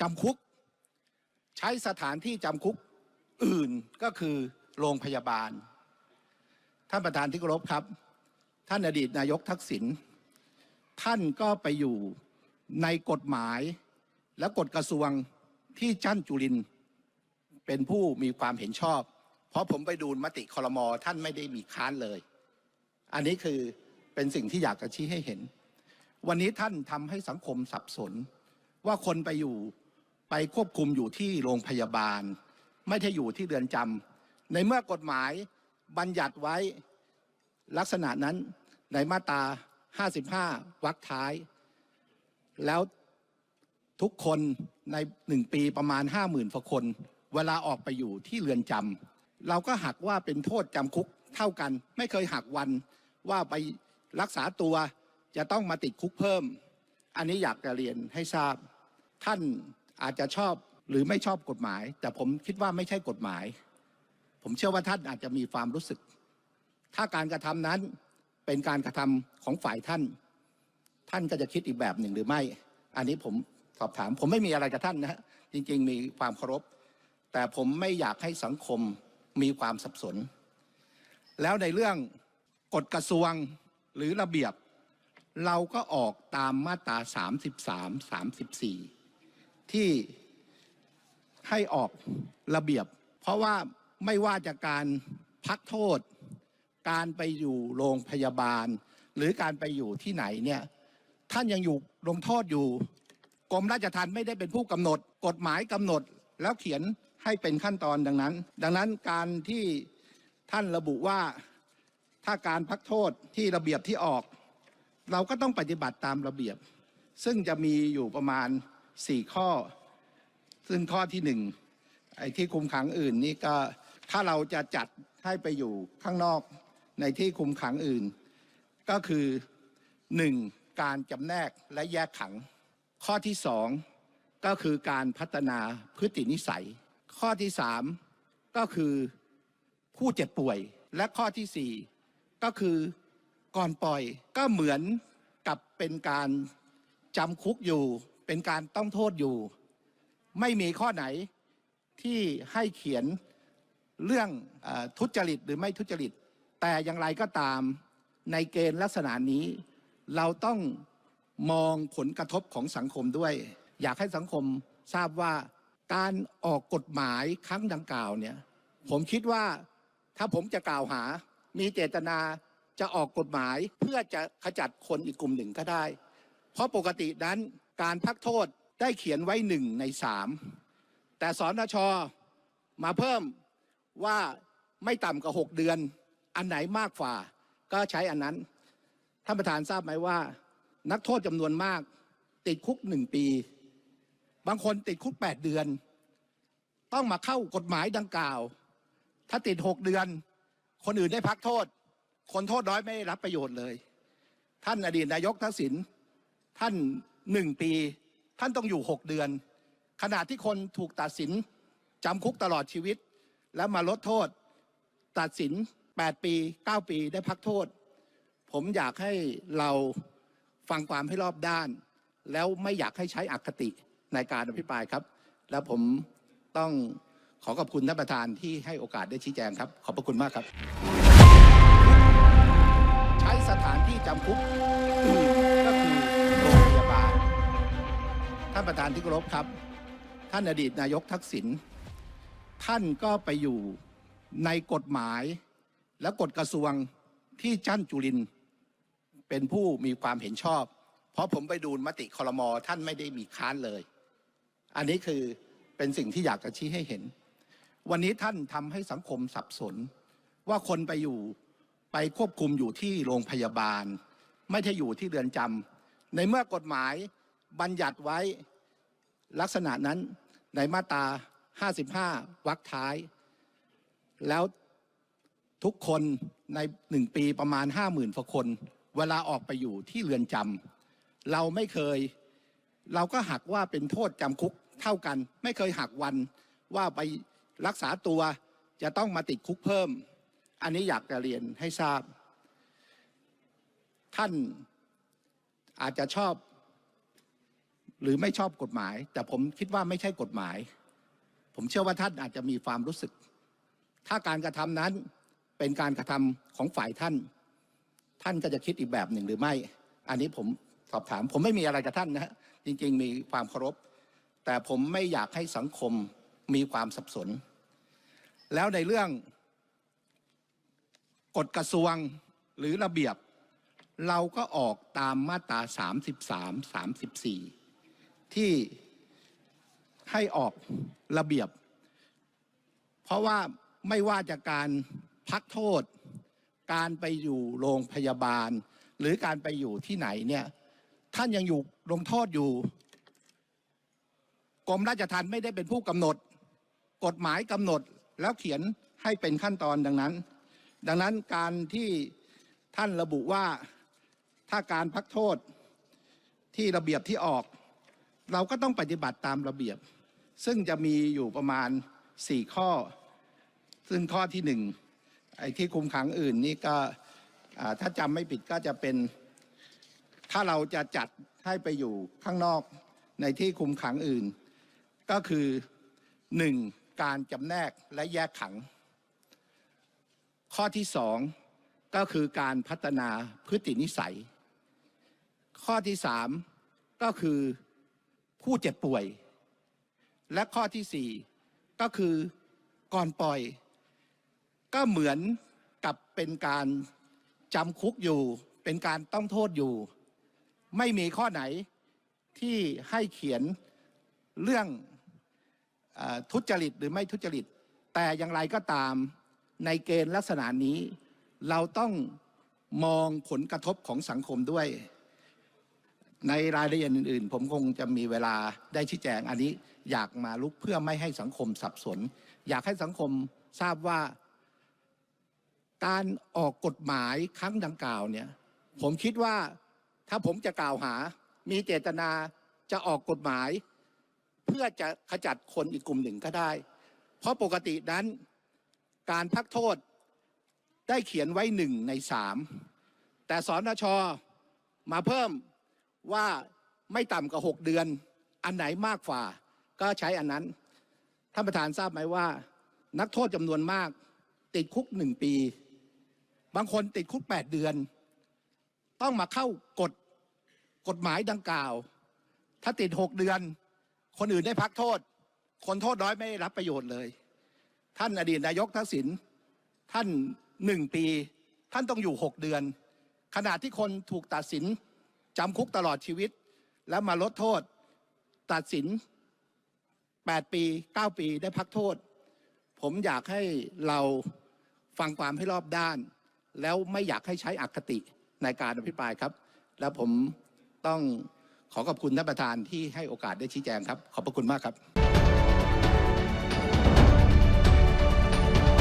จำคุก ใช้สถานที่จำคุกอื่นก็คือโรงพยาบาล ท่านประธานที่เคารพครับ ท่านอดีตนายกทักษิณท่านก็ไปอยู่ในกฎหมายและกฎกระทรวงที่จั้นจุรินเป็นผู้มีความเห็นชอบ เพราะผมไปดูมติคอรมอท่านไม่ได้มีค้านเลย อันนี้คือเป็นสิ่งที่อยากจะชี้ให้เห็น วันนี้ท่านทำให้สังคมสับสน ว่าคนไปอยู่ ไปควบคุมอยู่ที่โรงพยาบาล ไม่ได้อยู่ที่เรือนจำในเมื่อกฎหมายบัญญัติไว้ลักษณะนั้นในมาตรา 55 วรรคท้าย แล้วทุกคนในหนึ่งปีประมาณ 50,000กว่าคน เวลาออกไปอยู่ที่เรือนจำเราก็หักว่าเป็นโทษจำคุกเท่ากัน ไม่เคยหักวันว่าไปรักษาตัวจะต้องมาติดคุกเพิ่ม อันนี้อยากจะเรียนให้ทราบท่าน อาจจะชอบหรือไม่ชอบกฎหมาย แต่ผมคิดว่าไม่ใช่กฎหมาย ผมเชื่อว่าท่านอาจจะมีความรู้สึก ถ้าการกระทำนั้นเป็นการกระทำของฝ่ายท่าน ท่านก็จะคิดอีกแบบหนึ่งหรือไม่ อันนี้ผมสอบถาม ผมไม่มีอะไรกับท่านนะฮะจริง ๆ มีความเคารพ แต่ผมไม่อยากให้สังคมมีความสับสน แล้วในเรื่องกฎกระทรวงหรือระเบียบ เราก็ออกตามมาตรา 33 34 ที่ให้ออกระเบียบ เพราะว่าไม่ว่าจะการพักโทษ การไปอยู่โรงพยาบาล หรือการไปอยู่ที่ไหนเนี่ยท่านยังอยู่ลงโทษอยู่กรมราชทัณฑ์ไม่ได้เป็นผู้กำหนด กฎหมายกำหนดแล้วเขียนให้เป็นขั้นตอนดังนั้น ดังนั้นการที่ท่านระบุว่าถ้าการพักโทษที่ระเบียบที่ออก เราก็ต้องปฏิบัติตามระเบียบ ซึ่งจะมีอยู่ประมาณ 4 ข้อ ซึ่งข้อที่หนึ่งไอ้ที่คุมขังอื่นนี่ก็ถ้าเราจะจัดให้ไปอยู่ข้างนอกในที่คุมขังอื่น ก็คือหนึ่งการจำแนกและแยกขัง ข้อที่สองก็คือการพัฒนาพฤตินิสัย ข้อที่สามก็คือผู้เจ็บป่วย และข้อที่สี่ก็คือก่อนปล่อยก็เหมือนกับเป็นการจำคุกอยู่ เป็นการต้องโทษอยู่ ไม่มีข้อไหนที่ให้เขียนเรื่องออทุจริตหรือไม่ทุจริต แต่อย่างไรก็ตามในเกณฑ์ลักษณะนี้ เราต้องมองผลกระทบของสังคมด้วย อยากให้สังคมทราบว่าการออกกฎหมายครั้งดังกล่าวเนี่ยผมคิดว่าถ้าผมจะกล่าวหา มีเจตนาจะออกกฎหมายเพื่อจะขจัดคนอีกกลุ่มหนึ่งก็ได้ เพราะปกตินั้น การพักโทษได้เขียนไว้หนึ่งในสามแต่สนชมาเพิ่มว่าไม่ต่ำกว่าหกเดือน อันไหนมากกว่า ก็ใช้อันนั้น ท่านประธานทราบไหมว่า นักโทษจำนวนมาก ติดคุกหนึ่งปี บางคนติดคุกแปดเดือน ต้องมาเข้ากฎหมายดังกล่าว ถ้าติดหกเดือน คนอื่นได้พักโทษ คนโทษน้อยไม่ได้รับประโยชน์เลย ท่านอดีตนายกทักษิณท่าน หนึ่งปีท่านต้องอยู่หกเดือน ขณะที่คนถูกตัดสินจำคุกตลอดชีวิต แล้วมาลดโทษ ตัดสิน8ปี9ปีได้พักโทษ ผมอยากให้เราฟังความให้รอบด้าน แล้วไม่อยากให้ใช้อคติในการอภิปรายครับ แล้วผมต้องขอขอบคุณท่านประธานที่ให้โอกาสได้ชี้แจงครับ ขอบพระคุณมากครับ ใช้สถานที่จำคุก ท่านประธานที่เคารพครับ ท่านอดีตนายกทักษิณท่านก็ไปอยู่ในกฎหมายและกฎกระทรวงที่จั้นจุริน เป็นผู้มีความเห็นชอบ เพราะผมไปดูมติคอรมอท่านไม่ได้มีค้านเลย อันนี้คือเป็นสิ่งที่อยากจะชี้ให้เห็น วันนี้ท่านทำให้สังคมสับสน ว่าคนไปอยู่ไปควบคุมอยู่ที่โรงพยาบาล ไม่ใช่อยู่ที่เรือนจำในเมื่อกฎหมายบัญญัติไว้ ลักษณะนั้นในมาตรา55วรรคท้าย แล้วทุกคนในหนึ่งปีประมาณ 50,000กว่าคน เวลาออกไปอยู่ที่เรือนจำเราไม่เคย เราก็หักว่าเป็นโทษจำคุกเท่ากัน ไม่เคยหักวันว่าไปรักษาตัวจะต้องมาติดคุกเพิ่ม อันนี้อยากจะเรียนให้ทราบ ท่านอาจจะชอบ หรือไม่ชอบกฎหมาย แต่ผมคิดว่าไม่ใช่กฎหมาย ผมเชื่อว่าท่านอาจจะมีความรู้สึก ถ้าการกระทำนั้นเป็นการกระทำของฝ่ายท่าน ท่านก็จะคิดอีกแบบหนึ่งหรือไม่ อันนี้ผมสอบถาม ผมไม่มีอะไรกับท่านนะฮะจริง ๆ มีความเคารพ แต่ผมไม่อยากให้สังคมมีความสับสน แล้วในเรื่องกฎกระทรวงหรือระเบียบ เราก็ออกตามมาตรา 33 34 ที่ให้ออกระเบียบ เพราะว่าไม่ว่าจะการพักโทษ การไปอยู่โรงพยาบาล หรือการไปอยู่ที่ไหนเนี่ยท่านยังอยู่ลงโทษอยู่กรมราชทัณฑ์ไม่ได้เป็นผู้กำหนด กฎหมายกำหนดแล้วเขียนให้เป็นขั้นตอนดังนั้น ดังนั้นการที่ท่านระบุว่าถ้าการพักโทษที่ระเบียบที่ออก เราก็ต้องปฏิบัติตามระเบียบ ซึ่งจะมีอยู่ประมาณ 4 ข้อ ซึ่งข้อที่หนึ่งไอ้ที่คุมขังอื่นนี่ก็ถ้าจำไม่ผิดก็จะเป็น ถ้าเราจะจัดให้ไปอยู่ข้างนอกในที่คุมขังอื่น ก็คือหนึ่งการจำแนกและแยกขัง ข้อที่สองก็คือการพัฒนาพฤตินิสัย ข้อที่สามก็คือ ผู้เจ็บป่วย และข้อที่สี่ก็คือก่อนปล่อย ก็เหมือนกับเป็นการจำคุกอยู่ เป็นการต้องโทษอยู่ ไม่มีข้อไหนที่ให้เขียนเรื่องออทุจริตหรือไม่ทุจริต แต่อย่างไรก็ตามในเกณฑ์ลักษณะนี้ เราต้องมองผลกระทบของสังคมด้วย ในรายละเอียดอื่นๆ ผมคงจะมีเวลาได้ชี้แจงอันนี้อยากมาลุกเพื่อไม่ให้สังคมสับสน อยากให้สังคมทราบว่า การออกกฎหมายครั้งดังกล่าวเนี่ย ผมคิดว่าถ้าผมจะกล่าวหา มีเจตนาจะออกกฎหมาย เพื่อจะขจัดคนอีกกลุ่มหนึ่งก็ได้ เพราะปกตินั้น การพักโทษได้เขียนไว้หนึ่งในสามแต่สนชมาเพิ่ม ว่าไม่ต่ำกว่าหกเดือนอันไหนมากกว่าก็ใช้อันนั้นท่านประธานทราบไหมว่า นักโทษจำนวนมาก ติดคุกหนึ่งปี บางคนติดคุกแปดเดือน ต้องมาเข้ากฎกฎหมายดังกล่าว ถ้าติดหกเดือน คนอื่นได้พักโทษ คนโทษน้อยไม่ได้รับประโยชน์เลย ท่านอดีตนายกทักษิณท่านหนึ่งปี ท่านต้องอยู่หกเดือน ขณะที่คนถูกตัดสิน จำคุกตลอดชีวิต แล้วมาลดโทษ ตัดสิน 8 ปี 9 ปีได้พักโทษ ผมอยากให้เราฟังความให้รอบด้าน แล้วไม่อยากให้ใช้อคติในการอภิปรายครับ แล้วผมต้องขอขอบคุณท่านประธานที่ให้โอกาสได้ชี้แจงครับ ขอบพระคุณมากครับ